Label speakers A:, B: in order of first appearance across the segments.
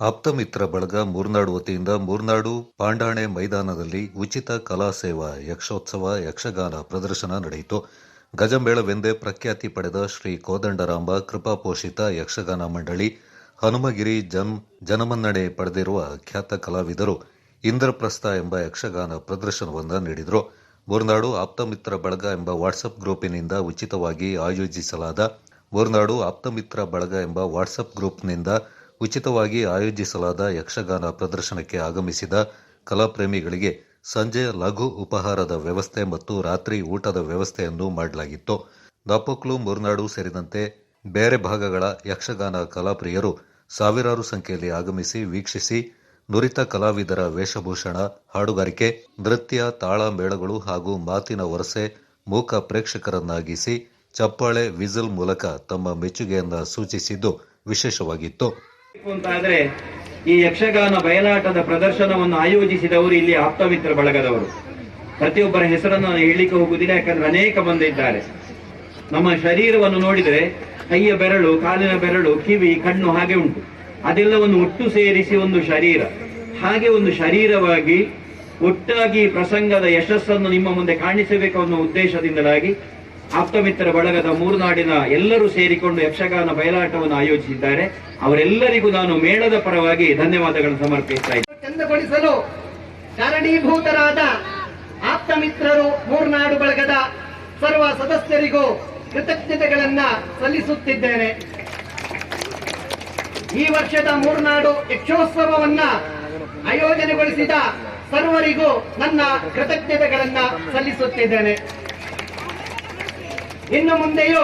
A: ಆಪ್ತಮಿತ್ರ ಬಳಗ ಮೂರ್ನಾಡು ವತಿಯಿಂದ ಮೂರ್ನಾಡು ಪಾಂಡಾಣೆ ಮೈದಾನದಲ್ಲಿ ಉಚಿತ ಕಲಾ ಸೇವಾ ಯಕ್ಷೋತ್ಸವ ಯಕ್ಷಗಾನ ಪ್ರದರ್ಶನ ನಡೆಯಿತು. ಗಜಮೇಳವೆಂದೇ ಪ್ರಖ್ಯಾತಿ ಪಡೆದ ಶ್ರೀ ಕೋದಂಡರಾಂಬ ಕೃಪಾಪೋಷಿತ ಯಕ್ಷಗಾನ ಮಂಡಳಿ, ಹನುಮಗಿರಿ ಜನ್ ಜನಮನ್ನಣೆ ಪಡೆದಿರುವ ಖ್ಯಾತ ಕಲಾವಿದರು ಇಂದ್ರಪ್ರಸ್ಥ ಎಂಬ ಯಕ್ಷಗಾನ ಪ್ರದರ್ಶನವನ್ನು ನೀಡಿದರು. ಮೂರ್ನಾಡು ಆಪ್ತಮಿತ್ರ ಬಳಗ ಎಂಬ ವಾಟ್ಸಪ್ ಗ್ರೂಪಿನಿಂದ ಉಚಿತವಾಗಿ ಆಯೋಜಿಸಲಾದ ಮೂರ್ನಾಡು ಆಪ್ತಮಿತ್ರ ಬಳಗ ಎಂಬ ವಾಟ್ಸಪ್ ಗ್ರೂಪ್ನಿಂದ ಉಚಿತವಾಗಿ ಆಯೋಜಿಸಲಾದ ಯಕ್ಷಗಾನ ಪ್ರದರ್ಶನಕ್ಕೆ ಆಗಮಿಸಿದ ಕಲಾಪ್ರೇಮಿಗಳಿಗೆ ಸಂಜೆ ಲಘು ಉಪಹಾರದ ವ್ಯವಸ್ಥೆ ಮತ್ತು ರಾತ್ರಿ ಊಟದ ವ್ಯವಸ್ಥೆಯನ್ನು ಮಾಡಲಾಗಿತ್ತು. ದಾಪೋಕ್ಲು ಮುರ್ನಾಡು ಸೇರಿದಂತೆ ಬೇರೆ ಭಾಗಗಳ ಯಕ್ಷಗಾನ ಕಲಾಪ್ರಿಯರು ಸಾವಿರಾರು ಸಂಖ್ಯೆಯಲ್ಲಿ ಆಗಮಿಸಿ ವೀಕ್ಷಿಸಿ ನುರಿತ ಕಲಾವಿದರ ವೇಷಭೂಷಣ, ಹಾಡುಗಾರಿಕೆ, ನೃತ್ಯ, ತಾಳ ಮೇಳಗಳು ಹಾಗೂ ಮಾತಿನ ವರಸೆ ಮೂಕ ಪ್ರೇಕ್ಷಕರನ್ನಾಗಿಸಿ ಚಪ್ಪಾಳೆ ವಿಜಲ್ ಮೂಲಕ ತಮ್ಮ ಮೆಚ್ಚುಗೆಯನ್ನು ಸೂಚಿಸಿದ್ದು ವಿಶೇಷವಾಗಿತ್ತು.
B: ಅಂತಾದ್ರೆ ಈ ಯಕ್ಷಗಾನ ಬಯಲಾಟದ ಪ್ರದರ್ಶನವನ್ನು ಆಯೋಜಿಸಿದವರು ಇಲ್ಲಿ ಆಪ್ತಮಿತ್ರ ಬಳಗದವರು. ಪ್ರತಿಯೊಬ್ಬರ ಹೆಸರನ್ನು ನಾನು ಹೇಳಲಿಕ್ಕೆ ಹೋಗುವುದಿಲ್ಲ ಯಾಕಂದ್ರೆ ಅನೇಕ ಬಂದಿದ್ದಾರೆ ನಮ್ಮ ಶರೀರವನ್ನು ನೋಡಿದರೆ ಕೈಯ ಬೆರಳು, ಕಾಲಿನ ಬೆರಳು, ಕಿವಿ, ಕಣ್ಣು ಹಾಗೆ ಉಂಟು. ಅದೆಲ್ಲವನ್ನು ಒಟ್ಟು ಸೇರಿಸಿ ಒಂದು ಶರೀರ. ಹಾಗೆ ಒಂದು ಶರೀರವಾಗಿ ಒಟ್ಟಾಗಿ ಪ್ರಸಂಗದ ಯಶಸ್ಸನ್ನು ನಿಮ್ಮ ಮುಂದೆ ಕಾಣಿಸಬೇಕು ಅನ್ನೋ ಉದ್ದೇಶದಿಂದಲಾಗಿ ಆಪ್ತಮಿತ್ರ ಬಳಗದ ಮೂರ್ನಾಡಿನ ಎಲ್ಲರೂ ಸೇರಿಕೊಂಡು ಯಕ್ಷಗಾನ ಬಯಲಾಟವನ್ನು ಆಯೋಜಿಸಿದ್ದಾರೆ. ಅವರೆಲ್ಲರಿಗೂ ನಾನು ಮೇಳದ ಪರವಾಗಿ ಧನ್ಯವಾದಗಳನ್ನು ಸಮರ್ಪಿಸ್ತಾ ಇದ್ದೇನೆ
C: ಚಂದಗೊಳಿಸಲು ಕಾರಣೀಭೂತರಾದ ಆಪ್ತಮಿತ್ರರು ಮೂರ್ನಾಡು ಬಳಗದ ಸರ್ವ ಸದಸ್ಯರಿಗೂ ಕೃತಜ್ಞತೆಗಳನ್ನ ಸಲ್ಲಿಸುತ್ತಿದ್ದೇನೆ. ಈ ವರ್ಷದ ಮೂರ್ನಾಡು ಯಕ್ಷೋತ್ಸವವನ್ನ ಆಯೋಜನೆಗೊಳಿಸಿದ ಸರ್ವರಿಗೂ ನನ್ನ ಕೃತಜ್ಞತೆಗಳನ್ನ ಸಲ್ಲಿಸುತ್ತಿದ್ದೇನೆ. ಇನ್ನು ಮುಂದೆಯೂ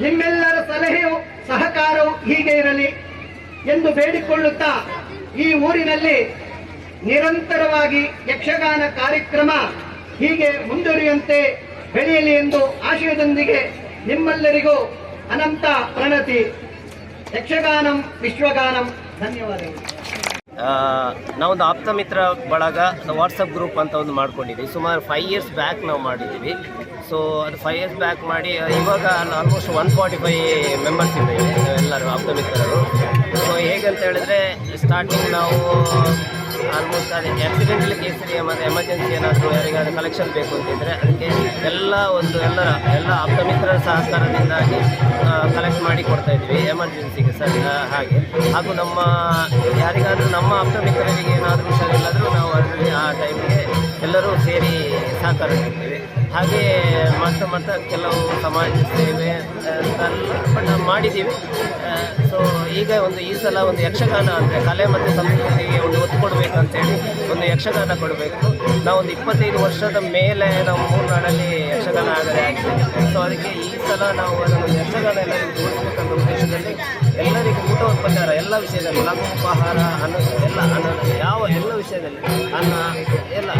C: ನಿಮ್ಮೆಲ್ಲರ ಸಲಹೆಯು, ಸಹಕಾರವು ಹೀಗೆ ಇರಲಿ ಎಂದು ಬೇಡಿಕೊಳ್ಳುತ್ತಾ ಈ ಊರಿನಲ್ಲಿ ನಿರಂತರವಾಗಿ ಯಕ್ಷಗಾನ ಕಾರ್ಯಕ್ರಮ ಹೀಗೆ ಮುಂದುವರಿಯುವಂತೆ ಬೆಳೆಯಲಿ ಎಂದು ಆಶಯದೊಂದಿಗೆ ನಿಮ್ಮೆಲ್ಲರಿಗೂ ಅನಂತ ಪ್ರಣತಿ. ಯಕ್ಷಗಾನಂ, ವಿಶ್ವಗಾನಂ, ಧನ್ಯವಾದಗಳು.
D: ನಾವೊಂದು ಆಪ್ತ ಮಿತ್ರ ಬಳಗ ವಾಟ್ಸಪ್ ಗ್ರೂಪ್ ಅಂತ ಒಂದು ಮಾಡ್ಕೊಂಡಿದ್ವಿ. ಸುಮಾರು ಫೈವ್ ಇಯರ್ಸ್ ಬ್ಯಾಕ್ ನಾವು ಮಾಡಿದ್ದೀವಿ ಸೊ ಅದು ಫೈವ್ ಇಯರ್ಸ್ ಬ್ಯಾಕ್ ಮಾಡಿ ಇವಾಗ almost one forty five members ಇದ್ದೀವಿ ಎಲ್ಲರೂ ಆಪ್ತ ಮಿತ್ರರು ಸೊ ಹೇಗಂತ ಹೇಳಿದ್ರೆ ಸ್ಟಾರ್ಟಿಂಗ್ ನಾವು ಆಲ್ಮೋಸ್ಟ್ ಅದೇ ಆಕ್ಸಿಡೆಂಟಲ್ ಕೇಸರಿ ಮತ್ತು ಎಮರ್ಜೆನ್ಸಿ ಏನಾದರೂ ಯಾರಿಗಾದ್ರೂ ಕಲೆಕ್ಷನ್ ಬೇಕು ಅಂತಿದ್ದರೆ ಅದಕ್ಕೆ ಎಲ್ಲ ಒಂದು ಎಲ್ಲರ, ಎಲ್ಲ ಆಪ್ತ ಮಿತ್ರರ ಸಹಕಾರದಿಂದಾಗಿ ಕಲೆಕ್ಟ್ ಮಾಡಿ ಕೊಡ್ತಾ ಇದ್ವಿ ಎಮರ್ಜೆನ್ಸಿಗೆ ಸರ್ ಹಾಗೆ. ಹಾಗೂ ನಮ್ಮ, ಯಾರಿಗಾದರೂ ನಮ್ಮ ಆಪ್ತ ಮಿತ್ರರಿಗೆ ಏನಾದರೂ ಹುಷಾರಿಲ್ಲಾದರೂ ನಾವು ಅದರಲ್ಲಿ ಆ ಟೈಮಿಗೆ ಎಲ್ಲರೂ ಸೇರಿ ಸಹಕಾರ ನೀಡ್ತೀವಿ. ಹಾಗೆ ಮಾಡ್ತಾ ಮಾಡ್ತಾ ಕೆಲವು ಸಮಾಜ ಸೇವೆ ಬಟ್ ಮಾಡಿದ್ದೀವಿ. ಸೊ ಈಗ ಒಂದು ಈ ಸಲ ಒಂದು ಯಕ್ಷಗಾನ ಅಂದರೆ ಕಲೆ ಮತ್ತು ಸಂಸ್ಕೃತಿಗೆ ಒಂದು ಒತ್ತು ಕೊಡಬೇಕಂತೇಳಿ ಒಂದು ಯಕ್ಷಗಾನ ಕೊಡಬೇಕು. ನಾವು ಒಂದು ಇಪ್ಪತ್ತೈದು ವರ್ಷದ ಮೇಲೆ ನಾವು ಮೂರ್ನಾಡಲ್ಲಿ ಯಕ್ಷಗಾನ ಆದರೆ ಸೊ ಅದಕ್ಕೆ ಈ ಸಲ ನಾವು ಅದನ್ನು ಯಕ್ಷಗಾನ ಎಲ್ಲರಿಗೂ ತೋರಿಸ್ಬೇಕಂತ ಉದ್ದೇಶದಲ್ಲಿ ಎಲ್ಲರಿಗೂ ಊಟ ಉಪಚಾರ ಎಲ್ಲ ವಿಷಯದಲ್ಲಿ ಲಘು ಉಪಹಾರ ಅನ್ನ ಎಲ್ಲ ಅನ್ನ ಯಾವ ಎಲ್ಲ ವಿಷಯದಲ್ಲಿ ಅನ್ನ ಎಲ್ಲ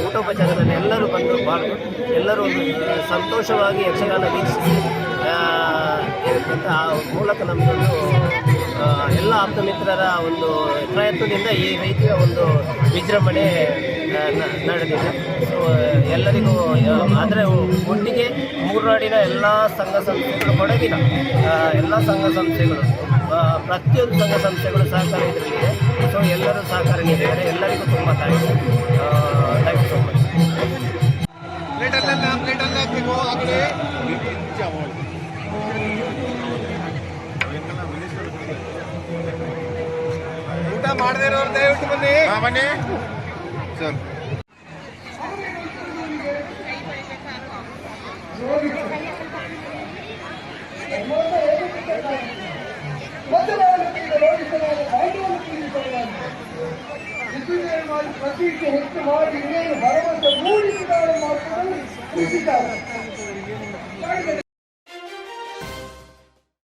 D: ಊಟೋಪಚಾರದಲ್ಲಿ ಎಲ್ಲರೂ ಬಂದು ಬಾಳು ಎಲ್ಲರೂ ಒಂದು ಸಂತೋಷವಾಗಿ ಯಕ್ಷಗಾನ ವೀಕ್ಷಿಸಿ ಆ, ಮೂಲಕ ನಮ್ಮದೊಂದು ಎಲ್ಲ ಆಪ್ತ ಮಿತ್ರರ ಒಂದು ಪ್ರಯತ್ನದಿಂದ ಈ ರೀತಿಯ ಒಂದು ವಿಜೃಂಭಣೆ ನಡೆದಿದೆ. ಸೊ ಎಲ್ಲರಿಗೂ ಆದರೆ ಒಟ್ಟಿಗೆ ಮೂರ್ನಾಡಿನ ಎಲ್ಲ ಸಂಘ ಸಂಸ್ಥೆಗಳು ಕೊಡಗಿನ ಎಲ್ಲ ಸಂಘ ಸಂಸ್ಥೆಗಳು ಪ್ರತಿಯೊಂದು ಸಂಘ ಸಂಸ್ಥೆಗಳು ಸಹಕಾರ ಇದರಲ್ಲಿದೆ ಸೊ ಎಲ್ಲರೂ ಸಹಕಾರ ನೀಡಿದ್ದಾರೆ. ಎಲ್ಲರಿಗೂ ತುಂಬ thanks thank you so much
E: ಊಟ ಮಾಡದೇ ಇರೋರು ದಯವಿಟ್ಟು ಬನ್ನಿ. ಬನ್ನಿ. ಸರ್.
F: ಪ್ರತಿಜ್ಞೆ ಹೆಚ್ಚು ಮಾಡಿ ಇನ್ನೇನು ಭರವಸೆ ಮೂಡಿಸಿದ್ದಾರೆ ಮಾತ್ರ ಉಚಿತ